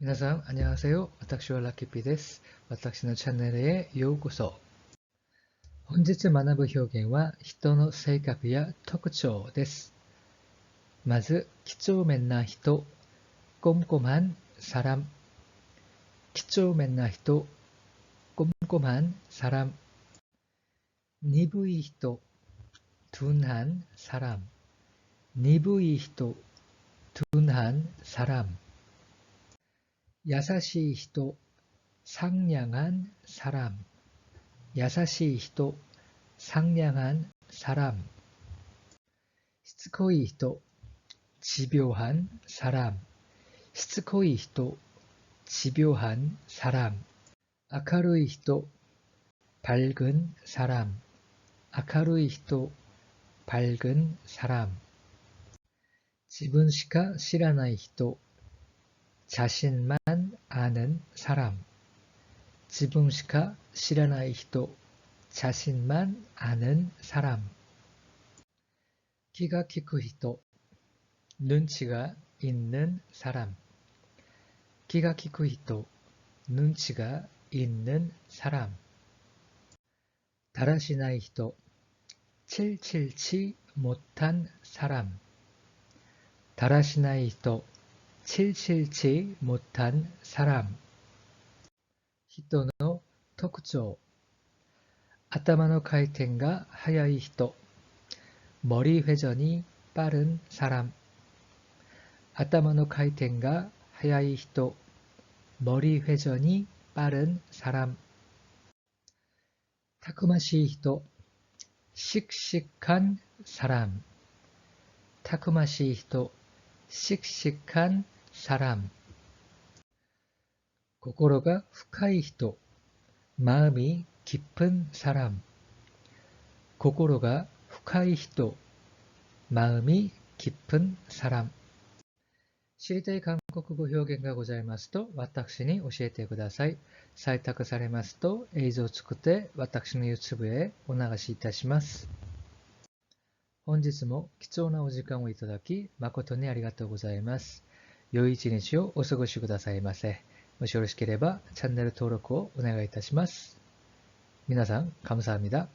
皆さん、안녕하세요。私はラッキーピーです。私のチャンネルへようこそ。本日学ぶ表現は人の性格や特徴です。まず、几帳面な人、꼼꼼한 사람。几帳面な人、꼼꼼한 사람。鈍い人、둔한 사람。鈍い人、둔한 사람。 優しい人、 상냥한 사람, 야사시 히토, 상냥한 사람, 시츠코이 히토, 집요한 사람, 시츠코이 히토, 집요한 사람, 아카루이 히토, 밝은 사람, 아카루이 히토, 밝은 사람, 지분시카 시라나이 히토, 자신만 아는 사람. 지붕시카 시라나이 히토. 자신만 아는 사람. 키가 키크 히토. 눈치가 있는 사람. 키가 키크 히토. 눈치가 있는 사람. 다라시나이 히토. 칠칠치 못한 사람. 다라시나이 히토. 칠칠치 못한 사람. 히토노 토쿠조. 아타마노 카이텐가 하야이 히토. 머리 회전이 빠른 사람. 아타마노 카이텐가 하야이 히토. 머리 회전이 빠른 사람. 타쿠마시 히토. 씩씩한 사람. 타쿠마시 히토. 씩씩한 사람 心が深い人 마음이 깊은 사람 心が深い人 마음이 깊은 사람 知りたい韓国語表現がございますと私に教えてください採択されますと映像を作って私の YouTube へお流しいたします本日も貴重なお時間をいただき誠にありがとうございます 良い一日をお過ごしくださいませ。もしよろしければチャンネル登録をお願いいたします。皆さん、감사합니다。